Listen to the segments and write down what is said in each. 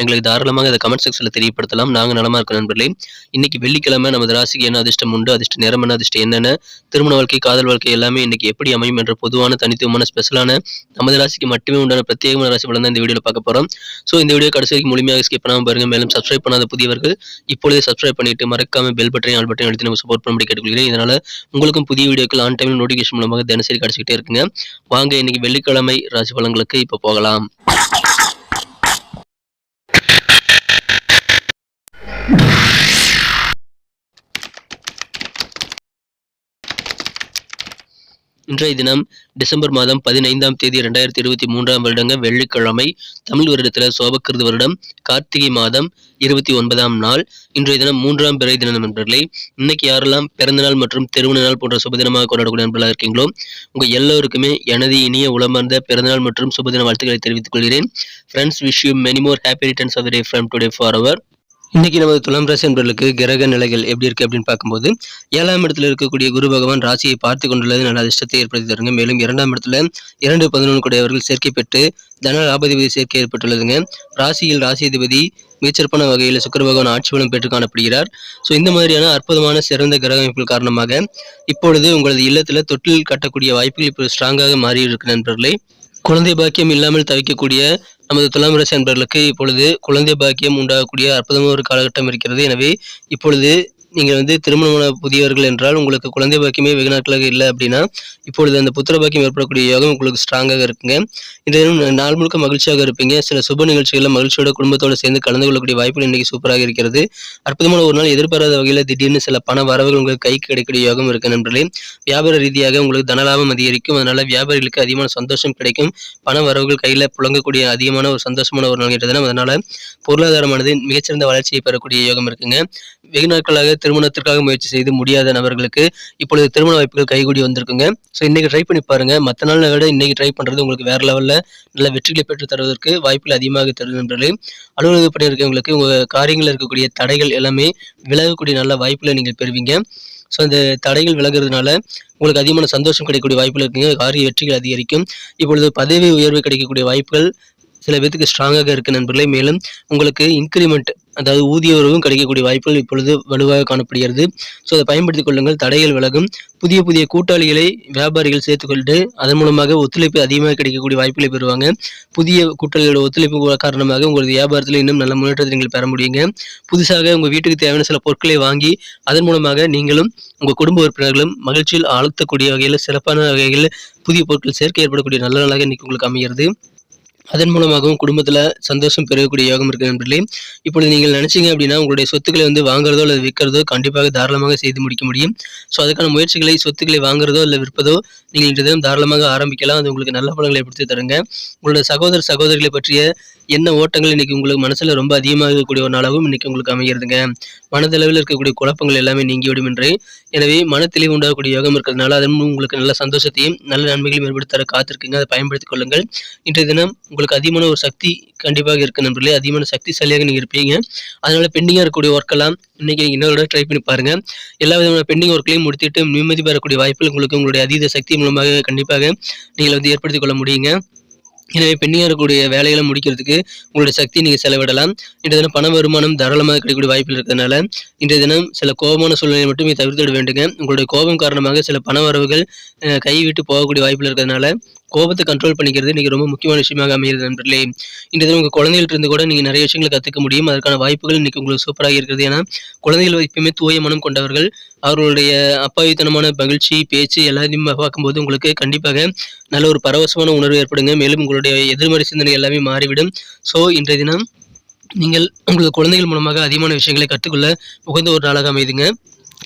எங்களுக்கு தாராளமாக இதை கமெண்ட் செக்ஷனில் தெரியப்படுத்தலாம். நாங்கள் நலமாக இருக்கோம் நண்பர்களே. இன்னைக்கு வெள்ளிக்கிழமை நமது ராசிக்கு என்ன அதிர்ஷ்டம் உண்டு அதிர்ஷ்ட நேரம் என்ன அதிர்ஷ்டம் என்னென்ன திருமண வாழ்க்கை காதல் வாழ்க்கை எல்லாமே இன்னைக்கு எப்படி அமையும் என்ற பொதுவான தனித்துவமான ஸ்பெஷலான நமது ராசிக்கு மட்டுமே உண்டான பிரத்யேகமான ராசி பலன் தான் இந்த வீடியோவில் பார்க்க போகிறோம் ஸோ இந்த வீடியோ கடைசி வரைக்கும் முழுமையாக ஸ்கிப் பண்ணாமல் பாருங்கள் மேலும் சப்ஸ்கிரைப் பண்ணாத புதியவர்கள் இப்பொழுதே சப்ஸ்கிரைப் பண்ணிட்டு மறக்காம பெல் பட்டனையும் ஆல் பட்டனையும் எடுத்து நம்ம சப்போர்ட் பண்ணி கேட்டுக்கொள்கிறேன். இதனால் உங்களுக்கும் புதிய வீடியோக்கள் ஆன் டைம் நோட்டிஃபிகேஷன் மூலமாக தினசரி கிடைச்சிக்கிட்டே இருக்குங்க. வாங்க இன்னைக்கு வெள்ளிக்கிழமை ராசி பலன்களுக்கு இப்போ போகலாம். இன்றைய தினம் டிசம்பர் மாதம் பதினைந்தாம் தேதி ரெண்டாயிரத்தி இருபத்தி மூன்றாம் வருடங்க வெள்ளிக்கிழமை தமிழ் வருடத்தில் சோபக்கிருது வருடம் கார்த்திகை மாதம் இருபத்தி ஒன்பதாம் நாள். இன்றைய தினம் மூன்றாம் பிறை தினம் நண்பர்களே இன்னைக்கு யாரெல்லாம் பிறந்தநாள் மற்றும் திருமண நாள் போன்ற சுபதினமாக கொண்டாடக்கூடிய நண்பர்களாக இருக்கீங்களோ உங்கள் எல்லோருக்குமே எனது இனிய உளமார்ந்த பிறந்தநாள் மற்றும் சுபதின வாழ்த்துக்களை தெரிவித்துக் கொள்கிறேன். Friends wish you many more happy returns of day from today for our இன்னைக்கு நமது துலாம் ராசி என்பவர்களுக்கு கிரக நிலைகள் எப்படி இருக்கு அப்படின்னு பார்க்கும்போது ஏழாம் இடத்துல இருக்கக்கூடிய குரு பகவான் ராசியை பார்த்து கொண்டுள்ளது நல்ல அதிர்ஷ்டத்தை ஏற்படுத்தி தருங்க. மேலும் இரண்டாம் இடத்துல இரண்டு பதினொன்று கூடியவர்கள் சேர்க்கை பெற்று தன லாபாதிபதி சேர்க்கை ஏற்பட்டுள்ளதுங்க. ராசியில் ராசியதிபதி மிகச்சிறப்பான வகையில் சுக்கர பகவான் ஆட்சி பலம் பெற்று காணப்படுகிறார். ஸோ இந்த மாதிரியான அற்புதமான சிறந்த கிரக அமைப்புகள் காரணமாக இப்பொழுது உங்களது இல்லத்தில் தொட்டில் கட்டக்கூடிய வாய்ப்புகள் இப்போ ஸ்ட்ராங்காக மாறி இருக்கு நண்பர்களே. குழந்தை பாக்கியம் இல்லாமல் தவிக்கக்கூடிய நமது துலாம் ராசி அன்பர்களுக்கு இப்பொழுது குழந்தை பாக்கியம் உண்டாகக்கூடிய அற்புதமான ஒரு காலகட்டம் இருக்கிறது. எனவே இப்பொழுது நீங்கள் வந்து திருமணமான புதியவர்கள் என்றால் உங்களுக்கு குழந்தை பாக்கியமே வெகு நாட்களாக இல்லை அப்படின்னா இப்பொழுது அந்த புத்திர பாக்கியம் ஏற்படக்கூடிய யோகம் உங்களுக்கு ஸ்ட்ராங்காக இருக்குங்க. இந்த நாள் முழுக்க மகிழ்ச்சியாக இருப்பீங்க. சில சுப நிகழ்ச்சிகளில் மகிழ்ச்சியோட குடும்பத்தோடு சேர்ந்து கலந்து கொள்ளக்கூடிய வாய்ப்புகள் இன்னைக்கு சூப்பராக இருக்கிறது. அற்புதமான ஒரு நாள் எதிர்பாராத வகையில் திடீர்னு சில பண வரவுகள் உங்களுக்கு கைக்கு கிடைக்கக்கூடிய யோகம் இருக்கு நண்பர்களே. வியாபார ரீதியாக உங்களுக்கு தனலாபம் அதிகரிக்கும். அதனால் வியாபாரிகளுக்கு அதிகமான சந்தோஷம் கிடைக்கும். பண வரவுகள் கையில் புழங்கக்கூடிய அதிகமான ஒரு சந்தோஷமான ஒரு நாள் தினம். அதனால் பொருளாதாரமானது மிகச்சிறந்த வளர்ச்சியை பெறக்கூடிய யோகம் இருக்குங்க. வெகு நாட்களாக திருமணத்திற்காக முயற்சி செய்து முடியாத நபர்களுக்கு இப்பொழுது திருமண வாய்ப்புகள் கைகூடி வந்திருக்குங்க. ஸோ இன்னைக்கு ட்ரை பண்ணி பாருங்க. மற்ற நாள் விட இன்னைக்கு ட்ரை பண்றது உங்களுக்கு வேற லெவலில் நல்ல வெற்றிகளை பெற்று தருவதற்கு வாய்ப்புகள் அதிகமாக தருது நண்பர்களே. அலுவலக பணி இருக்கவங்களுக்கு உங்க காரியங்களில் இருக்கக்கூடிய தடைகள் எல்லாமே விலகக்கூடிய நல்ல வாய்ப்புகளை நீங்கள் பெறுவீங்க. ஸோ அந்த தடைகள் விலகுறதுனால உங்களுக்கு அதிகமான சந்தோஷம் கிடைக்கக்கூடிய வாய்ப்புகள் இருக்குங்க. காரிய வெற்றிகள் அதிகரிக்கும். இப்பொழுது பதவி உயர்வு கிடைக்கக்கூடிய வாய்ப்புகள் சில பேத்துக்கு ஸ்ட்ராங்காக இருக்குது நண்பர்களே. மேலும் உங்களுக்கு இன்க்ரிமெண்ட் அதாவது ஊதிய உறவும் கிடைக்கக்கூடிய வாய்ப்புகள் இப்பொழுது வலுவாக காணப்படுகிறது. ஸோ அதை பயன்படுத்திக் கொள்ளுங்கள். தடைகள் விலகும். புதிய புதிய கூட்டாளிகளை வியாபாரிகள் சேர்த்துக்கொண்டு அதன் மூலமாக ஒத்துழைப்பு அதிகமாக கிடைக்கக்கூடிய வாய்ப்புகளை பெறுவாங்க. புதிய கூட்டாளிகளோட ஒத்துழைப்பு காரணமாக உங்களது வியாபாரத்தில் இன்னும் நல்ல முன்னேற்றத்தை நீங்கள் பெற முடியுங்க. புதுசாக உங்கள் வீட்டுக்கு தேவையான சில பொருட்களை வாங்கி அதன் மூலமாக நீங்களும் உங்கள் குடும்ப உறுப்பினர்களும் மகிழ்ச்சியில் ஆழ்த்தக்கூடிய வகையில் சிறப்பான வகையில் புதிய பொருட்கள் சேர்க்கை ஏற்படக்கூடிய நல்ல நாளாக இன்னைக்கு உங்களுக்கு அமைகிறது. அதன் மூலமாகவும் குடும்பத்தில் சந்தோஷம் பெறக்கூடிய யோகம் இருக்கு நண்பர்களே. இப்பொழுது நீங்கள் நினைச்சீங்க அப்படின்னா உங்களுடைய சொத்துக்களை வந்து வாங்குறதோ அல்லது விற்கிறதோ கண்டிப்பாக தாராளமாக செய்து முடிக்க முடியும். ஸோ அதுக்கான முயற்சிகளை சொத்துக்களை வாங்குறதோ இல்லை விற்பதோ நீங்கள் இன்று தினம் தாராளமாக ஆரம்பிக்கலாம். அது உங்களுக்கு நல்ல பலன்களை ஏற்படுத்தி தருங்க. உங்களுடைய சகோதர சகோதரிகளை பற்றிய என்ன ஓட்டங்கள் இன்னைக்கு உங்களுக்கு மனசுல ரொம்ப அதிகமாக இருக்கக்கூடிய ஒரு நாளாகவும் இன்னைக்கு உங்களுக்கு அமைகிறதுங்க. மனதளவில் இருக்கக்கூடிய குழப்பங்கள் எல்லாமே நீங்கிவிடும் என்று எனவே மன தெளிவு உண்டாகக்கூடிய யோகம் இருக்கிறதுனால அதன் உங்களுக்கு நல்ல சந்தோஷத்தையும் நல்ல நன்மைகளையும் ஏற்படுத்தி தர காத்திருக்குங்க. அதை பயன்படுத்திக் கொள்ளுங்கள். இன்றைய தினம் உங்களுக்கு அதிகமான ஒரு சக்தி கண்டிப்பாக இருக்கு நண்பர்களே. அதிகமான சக்திசாலியாக நீங்கள் இருப்பீங்க. அதனால பெண்டிங்காக இருக்கக்கூடிய ஒர்க்கெல்லாம் இன்னைக்கு நீங்கள் இன்னொரு ட்ரை பண்ணி பாருங்க. எல்லா விதமான பெண்டிங் ஒர்க்களையும் முடித்துட்டு நிம்மதி பெறக்கூடிய வாய்ப்புகள் உங்களுக்கு உங்களுடைய அதீத சக்தி மூலமாக கண்டிப்பாக நீங்கள் வந்து ஏற்படுத்திக் கொள்ள முடியுங்க. எனவே பெண்ணியாக இருக்கக்கூடிய வேலைகளை முடிக்கிறதுக்கு உங்களுடைய சக்தியை நீங்கள் செலவிடலாம். இன்றைய தினம் பண வருமானம் தாராளமாக கிடைக்கக்கூடிய வாய்ப்புகள் இருக்கிறதுனால இன்றைய தினம் சில கோபமான சூழ்நிலை மட்டுமே தவிர்த்து விட வேண்டுங்க. உங்களுடைய கோபம் காரணமாக சில பண வரவுகள் கைவிட்டு கை விட்டு போகக்கூடிய வாய்ப்புகள் இருக்கிறதுனால கோபத்தை கண்ட்ரோல் பண்ணிக்கிறது இன்னைக்கு ரொம்ப முக்கியமான விஷயமாக அமைகிறது நண்பர்களே. இன்றைய தினம் உங்கள் குழந்தைகள்ட்ட இருந்து கூட நீங்கள் நிறைய விஷயங்களை கற்றுக்க முடியும். அதற்கான வாய்ப்புகள் இன்னைக்கு உங்களுக்கு சூப்பராக இருக்கிறது. ஏன்னா குழந்தைகள் எப்பயுமே தூய மனம் கொண்டவர்கள். அவர்களுடைய அப்பாவித்தனமான மகிழ்ச்சி பேச்சு எல்லாத்தையும் பார்க்கும்போது உங்களுக்கு கண்டிப்பாக நல்ல ஒரு பரவசமான உணர்வு ஏற்படுங்க. மேலும் உங்களுடைய எதிர்மறை சிந்தனை எல்லாமே மாறிவிடும். ஸோ இன்றைய தினம் நீங்கள் உங்களது குழந்தைகள் மூலமாக அதிகமான விஷயங்களை கற்றுக்கொள்ள உகந்த ஒரு நாளாக அமைதுங்க.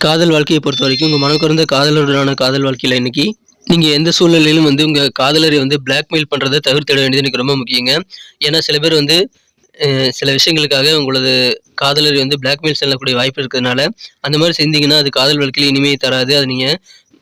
காதல் வாழ்க்கையை பொறுத்த வரைக்கும் உங்கள் மனம் குறைந்த காதலருடனான காதல் வாழ்க்கையில் இன்னைக்கு நீங்கள் எந்த சூழ்நிலையிலும் வந்து உங்கள் காதலரை வந்து பிளாக்மெயில் பண்ணுறதை தவிர்த்திட வேண்டியது எனக்கு ரொம்ப முக்கியங்க. ஏன்னா சில பேர் வந்து சில விஷயங்களுக்காக உங்களது காதலரை வந்து பிளாக்மெயில் செல்லக்கூடிய வாய்ப்பு இருக்கிறதுனால அந்த மாதிரி செஞ்சீங்கன்னா அது காதல் வாழ்க்கையில் இனிமையை தராது. அது நீங்கள்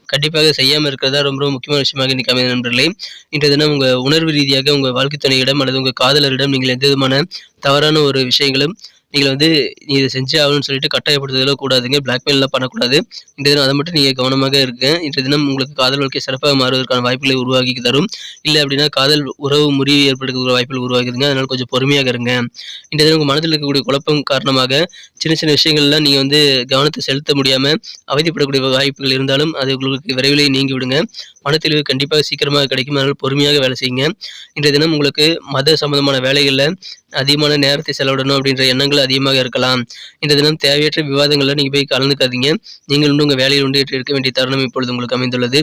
கண்டிப்பாக செய்யாமல் இருக்கிறதா ரொம்ப ரொம்ப முக்கியமான விஷயமாக இன்னைக்கு அமைய நண்பர்களே. இன்றைய தினம் உங்கள் உணர்வு ரீதியாக உங்கள் வாழ்க்கை துணையிடம் அல்லது உங்கள் காதலரிடம் நீங்கள் எந்த விதமான தவறான ஒரு விஷயங்களும் நீங்கள் வந்து நீ இதை செஞ்சே ஆகணும்னு சொல்லிட்டு கட்டாயப்படுத்துதலோ கூடாதுங்க. பிளாக்மெயிலாம் பண்ணக்கூடாது. இன்றைய தினம் அதை மட்டும் நீங்கள் கவனமாக இருக்க இன்றைய தினம் உங்களுக்கு காதல் வாழ்க்கை சிறப்பாக மாறுவதற்கான வாய்ப்புகளை உருவாக்கி தரும். இல்லை அப்படின்னா காதல் உறவு முறிவு ஏற்படுத்தக்கூடிய வாய்ப்புகள் உருவாக்குதுங்க. அதனால் கொஞ்சம் பொறுமையாக இருங்க. இன்றைய தினம் உங்கள் மனதில் இருக்கக்கூடிய குழப்பம் காரணமாக சின்ன சின்ன விஷயங்கள்லாம் நீங்கள் வந்து கவனத்தை செலுத்த முடியாமல் அவதிப்படக்கூடிய வாய்ப்புகள் இருந்தாலும் அது உங்களுக்கு விரைவிலே நீங்கி விடுங்க பணத்தெளிவு கண்டிப்பாக சீக்கிரமாக கிடைக்கும். அதனால் பொறுமையாக வேலை செய்யுங்க. இன்றைய தினம் உங்களுக்கு மத சம்பந்தமான வேலைகளில் அதிகமான நேரத்தை செலவிடணும் அப்படின்ற எண்ணங்கள் அதிகமாக இருக்கலாம். இந்த தினம் தேவையற்ற விவாதங்களில் நீங்கள் போய் கலந்துக்காதீங்க. நீங்கள் உண்டு உங்கள் வேலையில் உண்டு இருக்க வேண்டிய தருணம் இப்பொழுது உங்களுக்கு அமைந்துள்ளது.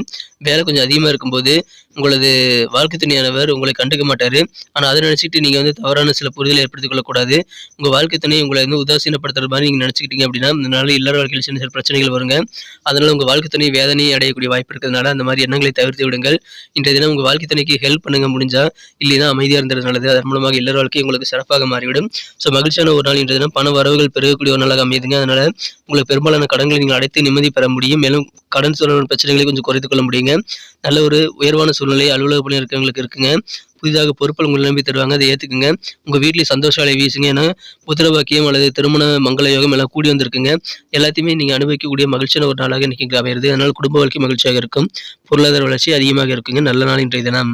வேலை கொஞ்சம் அதிகமாக இருக்கும்போது உங்களது வாழ்க்கை துணையானவர் உங்களை கண்டுக்க மாட்டார். ஆனால் அதை நினச்சிக்கிட்டு நீங்கள் வந்து தவறான சில புரிதலை ஏற்படுத்திக் கொள்ளக்கூடாது. உங்கள் வாழ்க்கை துணை உங்களை வந்து உதாசீனப்படுத்துற மாதிரி நீங்கள் நினச்சிக்கிட்டீங்க அப்படின்னா இதனால இல்லற வாழ்க்கையில் சின்ன சில பிரச்சனைகள் வருங்க. அதனால் உங்கள் வாழ்க்கை துணை வேதனையை அடையக்கூடிய வாய்ப்பு இருக்கிறதுனால அந்த மாதிரி எண்ணங்களை தவிர்த்து விடுங்கள். இன்றைய தினம் உங்கள் வாழ்க்கை துணைக்கு ஹெல்ப் பண்ணுங்க முடிஞ்சா இல்லைன்னா அமைதியாக இருந்தது நல்லது அதன் மூலமாக இல்லற வாழ்க்கை உங்களுக்கு சிறப்பாக மாறிவிடும். ஸோ மகிழ்ச்சியான ஒரு நாள் இன்றைய தினம் பண வரவுகள் பெருகக்கூடிய ஒரு நாளாக அமையுதுங்க. அதனால உங்களுக்கு பெரும்பாலான கடன்களை நீங்கள் அடைத்து நிம்மதி பெற முடியும். மேலும் கடன் சூழல் பிரச்சனைகளை கொஞ்சம் குறைத்துக் கொள்ள முடியுங்க. நல்ல ஒரு உயர்வான சூழ்நிலை அலுவலக பணி இருக்கிறவங்களுக்கு இருக்குங்க. புதிதாக பொறுப்புகள் உங்களை நம்பி தருவாங்க. அதை ஏற்றுக்குங்க உங்கள் வீட்டில் சந்தோஷ அலை வீசுங்க. ஏன்னா புத்திரபாக்கியம் அல்லது திருமண மங்கள யோகம் எல்லாம் கூடி வந்திருக்குங்க. எல்லாத்தையுமே நீங்கள் அனுபவிக்கக்கூடிய மகிழ்ச்சியான ஒரு நாளாக இன்னைக்கு அமையிறது அதனால் குடும்ப வாழ்க்கை மகிழ்ச்சியாக இருக்கும். பொருளாதார வளர்ச்சி அதிகமாக இருக்குங்க. நல்ல நாள் இன்றைய தினம்.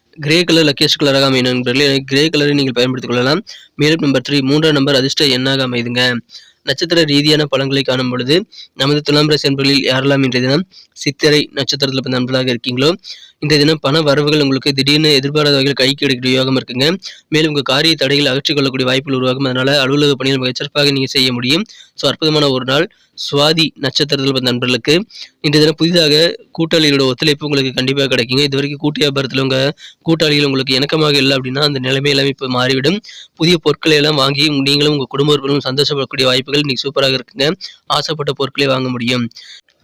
கிரே கலர் லக்கியஸ்ட் கலராக அமையும் நண்பர்களே கிரே கலரை நீங்கள் பயன்படுத்திக் கொள்ளலாம். மேலும் நம்பர் த்ரீ மூன்றாம் நம்பர் அதிர்ஷ்ட எண்ணாக அமைதுங்க. நட்சத்திர ரீதியான பலன்களை காணும் பொழுது நமது துலாம் ராசி யாரெல்லாம் இன்றைய தினம் சித்திரை நட்சத்திரத்தில் பிறந்த நண்பர்களாக இருக்கீங்களோ இந்த தினம் பண வரவுகள் உங்களுக்கு திடீர்னு எதிர்பாராத வகையில் கைக்கு கிடைக்கக்கூடிய யோகம் இருக்குங்க. மேலும் உங்கள் காரிய தடைகள் அகற்றிக்கொள்ளக்கூடிய வாய்ப்புகள் உருவாகும். அதனால் அலுவலக பணிகள் மிக சிறப்பாக நீங்கள் செய்ய முடியும். ஸோ அற்புதமான ஒரு நாள். சுவாதி நட்சத்திரத்தில் பிறந்த நண்பர்களுக்கு. இந்த தினம் புதிதாக கூட்டாளிகளோட ஒத்துழைப்பு உங்களுக்கு கண்டிப்பாக கிடைக்குங்க. இது வரைக்கும் கூட்டு வியாபாரத்தில் உங்கள் கூட்டாளிகள் உங்களுக்கு இணக்கமாக இல்லை அப்படின்னா அந்த நிலைமை எல்லாம் இப்போ மாறிவிடும். புதிய பொருட்களை எல்லாம் வாங்கி நீங்களும் உங்கள் குடும்ப உறுப்பினரும் சந்தோஷப்படக்கூடிய வாய்ப்புகள் இன்னைக்கு சூப்பராக இருக்குங்க. ஆசைப்பட்ட பொருட்களை வாங்க முடியும்.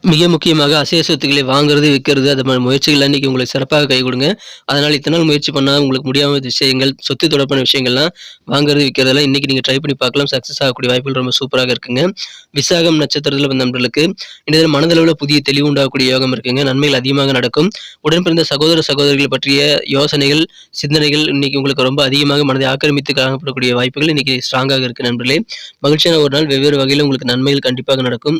மிக முக்கியமாக அசைய சொத்துக்களை வாங்குறது விற்கிறது அது மாதிரி முயற்சிகள் அன்றைக்கி உங்களுக்கு சிறப்பாக கை கொடுங்க. அதனால் இத்தனை நாள் முயற்சி பண்ணால் உங்களுக்கு முடியாத விஷயங்கள் சொத்து தொடர்பான விஷயங்கள்லாம் வாங்குறது விற்கிறதெல்லாம் இன்றைக்கி நீங்கள் ட்ரை பண்ணி பார்க்கலாம். சக்ஸஸ் ஆகக்கூடிய வாய்ப்புகள் ரொம்ப சூப்பராக இருக்குங்க. விசாகம் நட்சத்திரத்தில் வந்த நண்பர்களுக்கு இன்றைய மனதளவில் புதிய தெளிவு உண்டாகக்கூடிய யோகம் இருக்குங்க. நன்மைகள் அதிகமாக நடக்கும். உடன் பிறந்த சகோதர சகோதரிகள் பற்றிய யோசனைகள் சிந்தனைகள் இன்னைக்கு உங்களுக்கு ரொம்ப அதிகமாக மனதை ஆக்கிரமித்து காணப்படக்கூடிய வாய்ப்புகள் இன்னைக்கு ஸ்ட்ராங்காக இருக்குது நண்பர்களே. மகிழ்ச்சியான ஒரு நாள். வெவ்வேறு வகையில் உங்களுக்கு நன்மைகள் கண்டிப்பாக நடக்கும்.